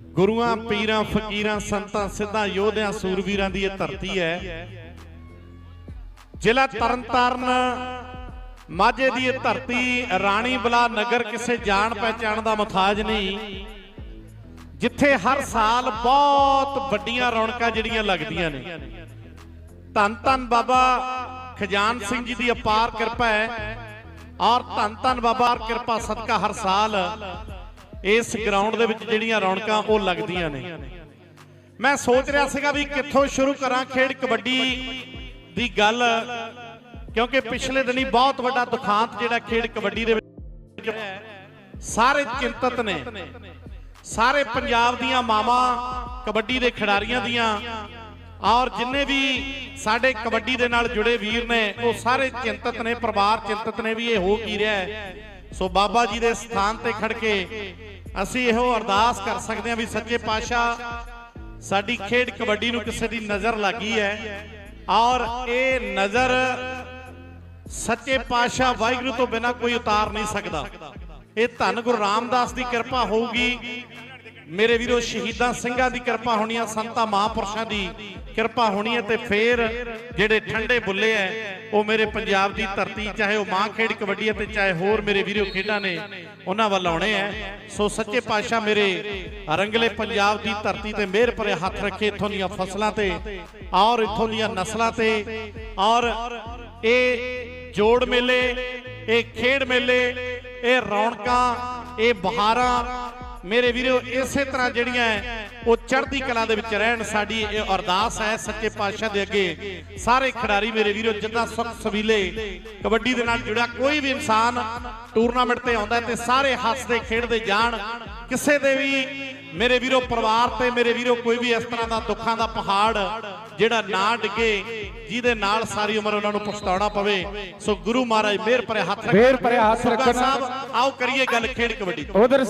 ਗੁਰੂਆਂ, ਪੀਰਾਂ, ਫਕੀਰਾਂ, ਸੰਤਾਂ, ਸਿੱਧਾਂ, ਯੋਧਿਆਂ ਸੂਰਵੀਰਾਂ ਦੀ ਇਹ ਧਰਤੀ ਹੈ। ਜ਼ਿਲ੍ਹਾ ਤਰਨਤਾਰਨ ਮਾਝੇ ਦੀ ਇਹ ਧਰਤੀ, ਰਾਣੀ ਬਲਾ ਨਗਰ ਕਿਸੇ ਜਾਣ ਪਹਿਚਾਣ ਦਾ ਮਥਾਜ ਨਹੀਂ, ਜਿੱਥੇ ਹਰ ਸਾਲ ਬਹੁਤ ਵੱਡੀਆਂ ਰੌਣਕਾਂ ਜਿਹੜੀਆਂ ਲੱਗਦੀਆਂ ਨੇ। ਧੰਨ ਧੰਨ ਬਾਬਾ ਖਜਾਨ ਸਿੰਘ ਜੀ ਦੀ ਅਪਾਰ ਕਿਰਪਾ ਹੈ। ਔਰ ਧੰਨ ਧੰਨ ਬਾਬਾ ਕਿਰਪਾ ਸਦਕਾ ਹਰ ਸਾਲ ਇਸ ਗਰਾਊਂਡ ਦੇ ਵਿੱਚ ਜਿਹੜੀਆਂ ਰੌਣਕਾਂ ਉਹ ਲੱਗਦੀਆਂ ਨੇ। ਮੈਂ ਸੋਚ ਰਿਹਾ ਸੀਗਾ ਵੀ ਕਿੱਥੋਂ ਸ਼ੁਰੂ ਕਰਾਂ ਖੇਡ ਕਬੱਡੀ ਦੀ ਗੱਲ, ਕਿਉਂਕਿ ਪਿਛਲੇ ਦਿਨੀ ਬਹੁਤ ਵੱਡਾ ਦੁਖਾਂਤ ਜਿਹੜਾ ਖੇਡ ਕਬੱਡੀ ਦੇ ਵਿੱਚ ਸਾਰੇ ਚਿੰਤਤ ਨੇ। ਸਾਰੇ ਪੰਜਾਬ ਦੀਆਂ ਮਾਵਾਂ ਕਬੱਡੀ ਦੇ ਖਿਡਾਰੀਆਂ ਦੀਆਂ ਔਰ ਜਿੰਨੇ ਵੀ ਸਾਡੇ ਕਬੱਡੀ ਦੇ ਨਾਲ ਜੁੜੇ ਵੀਰ ਨੇ, ਉਹ ਸਾਰੇ ਚਿੰਤਤ ਨੇ, ਪਰਿਵਾਰ ਚਿੰਤਤ ਨੇ ਵੀ ਇਹ ਹੋ ਕੀ ਰਿਹਾ ਹੈ। ਸੋ ਬਾਬਾ ਜੀ ਦੇ ਸਥਾਨ ਤੇ ਖੜ ਕੇ ਅਸੀਂ ਇਹੋ ਅਰਦਾਸ ਕਰ ਸਕਦੇ ਹਾਂ ਵੀ ਸੱਚੇ ਪਾਤਸ਼ਾਹ, ਸਾਡੀ ਖੇਡ ਕਬੱਡੀ ਨੂੰ ਕਿਸੇ ਦੀ ਨਜ਼ਰ ਲੱਗੀ ਹੈ। ਔਰ ਇਹ ਨਜ਼ਰ ਸੱਚੇ ਪਾਤਸ਼ਾਹ ਵਾਹਿਗੁਰੂ ਤੋਂ ਬਿਨਾ ਕੋਈ ਉਤਾਰ ਨਹੀਂ ਸਕਦਾ। ਇਹ ਧੰਨ ਗੁਰੂ ਰਾਮਦਾਸ ਦੀ ਕਿਰਪਾ ਹੋਊਗੀ ਮੇਰੇ ਵੀਰੋ, ਸ਼ਹੀਦਾਂ ਸਿੰਘਾਂ ਦੀ ਕਿਰਪਾ ਹੋਣੀ ਆ, ਸੰਤਾਂ ਮਹਾਂਪੁਰਸ਼ਾਂ ਦੀ ਕਿਰਪਾ ਹੋਣੀ ਹੈ ਤੇ ਫੇਰ ਜਿਹੜੇ ਠੰਡੇ ਬੁੱਲੇ ਐ, ਉਹ ਮੇਰੇ ਪੰਜਾਬ ਦੀ ਧਰਤੀ, ਚਾਹੇ ਉਹ ਮਾਂ ਖੇਡ ਕਬੱਡੀ ਤੇ ਚਾਹੇ ਹੋਰ ਮੇਰੇ ਵੀਰੋ ਖੇਡਾਂ ਨੇ, ਉਹਨਾਂ ਵੱਲ ਆਉਣੇ ਐ। ਸੋ ਸੱਚੇ ਪਾਤਸ਼ਾਹ ਮੇਰੇ ਰੰਗਲੇ ਪੰਜਾਬ ਦੀ ਧਰਤੀ ਤੇ ਮਿਹਰ ਭਰੇ ਹੱਥ ਰੱਖੇ ਇੱਥੋਂ ਦੀਆਂ ਫਸਲਾਂ ਤੇ ਔਰ ਇੱਥੋਂ ਦੀਆਂ ਨਸਲਾਂ ਤੇ, ਔਰ ਇਹ ਜੋੜ ਮੇਲੇ, ਇਹ ਖੇਡ ਮੇਲੇ, ਇਹ ਰੌਣਕਾਂ, ਇਹ ਬਹਾਰਾਂ ਮੇਰੇ ਵੀਰੋ ਇਸੇ ਤਰ੍ਹਾਂ ਜਿਹੜੀਆਂ ਉਹ ਚੜ੍ਹਦੀ ਕਲਾ ਦੇ ਵਿੱਚ ਰਹਿਣ ਸਾਡੀ ਇਹ ਅਰਦਾਸ ਹੈ ਸੱਚੇ ਪਾਤਸ਼ਾਹ ਦੇ ਅੱਗੇ ਸਾਰੇ ਖਿਡਾਰੀ ਮੇਰੇ ਵੀਰੋ ਜਿੱਦਾਂ ਸੁਖ ਸਵੀਲੇ ਕਬੱਡੀ ਦੇ ਨਾਲ ਜੁੜਿਆ ਕੋਈ ਵੀ ਇਨਸਾਨ ਟੂਰਨਾਮੈਂਟ ਤੇ ਆਉਂਦਾ ਤੇ ਸਾਰੇ ਹੱਸਦੇ ਖੇਡਦੇ ਜਾਣ ਕਿਸੇ ਦੇ ਵੀ ਮੇਰੇ ਵੀਰੋ ਪਰਿਵਾਰ ਤੇ ਮੇਰੇ ਵੀਰੋ ਕੋਈ ਵੀ ਇਸ ਤਰ੍ਹਾਂ ਦਾ ਦੁੱਖਾਂ ਦਾ ਪਹਾੜ ਜਿਹੜਾ ਨਾ ਡਿੱਗੇ ਜਿਹਦੇ ਨਾਲ ਸਾਰੀ ਉਮਰ ਉਹਨਾਂ ਨੂੰ ਪਛਤਾਉਣਾ ਪਵੇ ਸੋ ਗੁਰੂ ਮਹਾਰਾਜ ਮਿਹਰ ਭਰੇ ਹੱਥ ਰੱਖਣ ਮਿਹਰ ਭਰੇ ਹੱਥ ਰੱਖਣ। ਸਾਹਿਬ ਆਓ ਕਰੀਏ ਗੱਲ ਖੇਡ ਕਬੱਡੀ। ਉਧਰ